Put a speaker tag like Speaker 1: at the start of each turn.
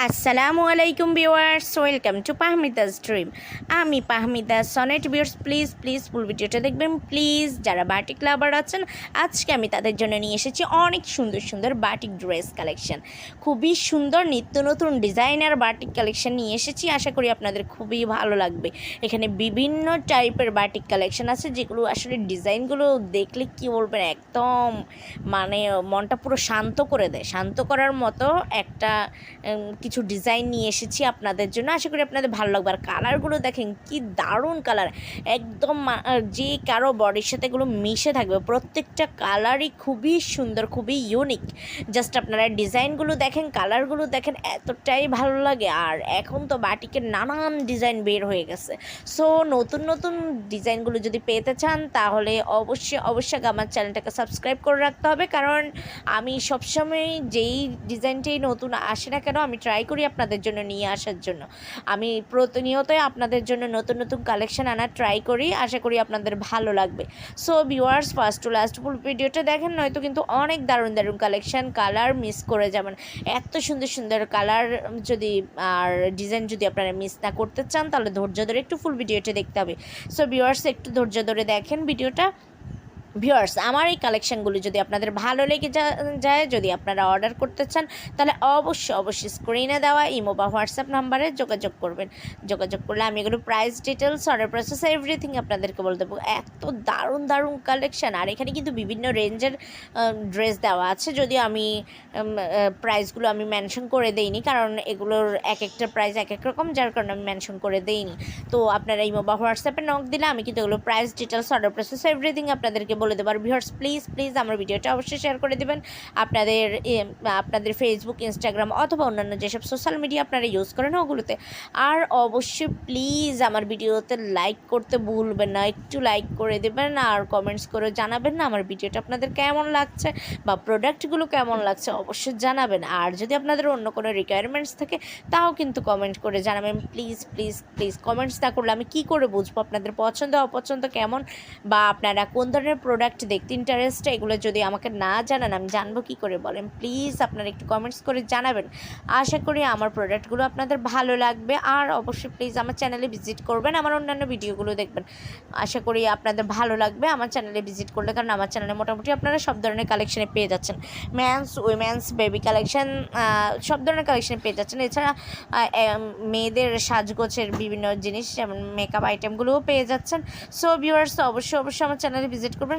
Speaker 1: আসসালামু আলাইকুম viewers, welcome to পাহমিদাস ড্রিম। আমি Pahmida Sonet viewers, please please full ভিডিওটা দেখবেন, প্লিজ। যারা বাটিক লাভার আছেন, আজকে আমি তাদের জন্য নিয়ে এসেছি অনেক সুন্দর সুন্দর বাটিক ড্রেস কালেকশন। খুবই সুন্দর নিত্য নতুন ডিজাইনার বাটিক কালেকশন নিয়ে এসেছি, আশা করি আপনাদের খুবই ভালো লাগবে। এখানে বিভিন্ন টাইপের বাটিক কালেকশন আছে, যেগুলো আসলে ডিজাইনগুলো দেখলে কি বলবেন, একদম মানে মনটা পুরো শান্ত করে দেয়। শান্ত করার মতো একটা কিছু ডিজাইন নিয়ে এসেছি আপনাদের জন্য। আশা করি আপনাদের ভালো লাগবে। আর কালারগুলো দেখেন, কি দারুণ কালার একদম যে কারও বডির সাথে এগুলো মিশে থাকবে, প্রত্যেকটা কালারই খুবই সুন্দর, খুবই ইউনিক জাস্ট আপনারা ডিজাইনগুলো দেখেন কালারগুলো দেখেন, এতটাই ভালো লাগে। আর এখন তো বাটিকের নানান ডিজাইন বের হয়ে গেছে। সো নতুন নতুন ডিজাইনগুলো যদি পেতে চান, তাহলে অবশ্যই অবশ্যই আমার চ্যানেলটাকে সাবস্ক্রাইব করে রাখতে হবে। কারণ আমি সবসময় যেই ডিজাইনটাই নতুন আসে না কেন, আমি ট্রাই করি আপনাদের জন্য নিয়ে আসার জন্য। আমি প্রতিনিয়তই আপনাদের জন্য নতুন নতুন কালেকশন আনার ট্রাই করি, আশা করি আপনাদের ভালো লাগবে। So viewers first to last full ভিডিওটা দেখেন, নয়তো কিন্তু অনেক দারুণ দারুণ কালেকশন কালার মিস করে যাবেন। এত সুন্দর সুন্দর কালার যদি আর ডিজাইন যদি আপনারা মিস না করতে চান, তাহলে ধৈর্য ধরে একটু ফুল ভিডিওটা দেখতে হবে। সো ভিউয়ার্স একটু ধৈর্য ধরে দেখেন ভিডিওটা ভিউয়ার্স, আমার এই কালেকশানগুলো যদি আপনাদের ভালো লেগে যায়, যদি আপনারা অর্ডার করতে চান, তাহলে অবশ্যই অবশ্যই স্ক্রিনে দেওয়া ইমো বা হোয়াটসঅ্যাপ নাম্বারে যোগাযোগ করবেন। যোগাযোগ করলে আমি এগুলো price details order process everything আপনাদেরকে বলে দেবো। এত দারুণ দারুণ কালেকশান আর এখানে কিন্তু বিভিন্ন রেঞ্জের ড্রেস দেওয়া আছে। যদিও আমি প্রাইসগুলো আমি মেনশন করে দেইনি, কারণ এগুলোর এক একটা প্রাইস এক এক রকম, যার কারণে আমি মেনশন করে দেইনি। তো আপনারা ইমো বা হোয়াটসঅ্যাপে নক দিলে আমি কিন্তু এগুলো price details order process everything আপনাদেরকে বলে দেবো। আর ভিউয়ার্স প্লিজ প্লিজ আমার ভিডিওটা অবশ্যই শেয়ার করে দেবেন। আপনাদের আপনাদের ফেসবুক ইনস্টাগ্রাম অথবা অন্যান্য যেসব সোশ্যাল মিডিয়া আপনারা ইউজ করেন ওগুলোতে। আর অবশ্যই প্লিজ আমার ভিডিওতে লাইক করতে ভুলবেন না। একটু লাইক করে দেবেন আর কমেন্টস করে জানাবেন না আমার ভিডিওটা আপনাদের কেমন লাগছে বা প্রোডাক্টগুলো কেমন লাগছে অবশ্যই জানাবেন। আর যদি আপনাদের অন্য কোনো রিকোয়ারমেন্টস থাকে, তাও কিন্তু কমেন্ট করে জানাবেন। প্লিজ প্লিজ প্লিজ কমেন্টস না করলে আমি কী করে বুঝব? আপনাদের পছন্দ, অপছন্দ কেমন? বা আপনারা কোন ধরনের প্রোডাক্ট দেখতে ইন্টারেস্ট এগুলো যদি আমাকে না জানান, আমি জানব কী করে বলেন? প্লিজ আপনারা একটু কমেন্টস করে জানাবেন। আশা করি আমার প্রোডাক্টগুলো আপনাদের ভালো লাগবে। আর অবশ্যই প্লিজ আমার চ্যানেলে ভিজিট করবেন, আমার অন্যান্য ভিডিওগুলো দেখবেন। আশা করি আপনাদের ভালো লাগবে আমার চ্যানেলে ভিজিট করলে, কারণ আমার চ্যানেলে মোটামুটি আপনারা সব ধরনের কালেকশনে পেয়ে যাচ্ছেন। ম্যানস উইমেন্স বেবি কালেকশন সব ধরনের কালেকশনে পেয়ে যাচ্ছেন। এছাড়া মেয়েদের সাজগোছের বিভিন্ন জিনিস, যেমন মেকআপ আইটেমগুলোও পেয়ে যাচ্ছেন। সো ভিউয়ার্স অবশ্যই অবশ্যই আমার চ্যানেলে ভিজিট করবেন।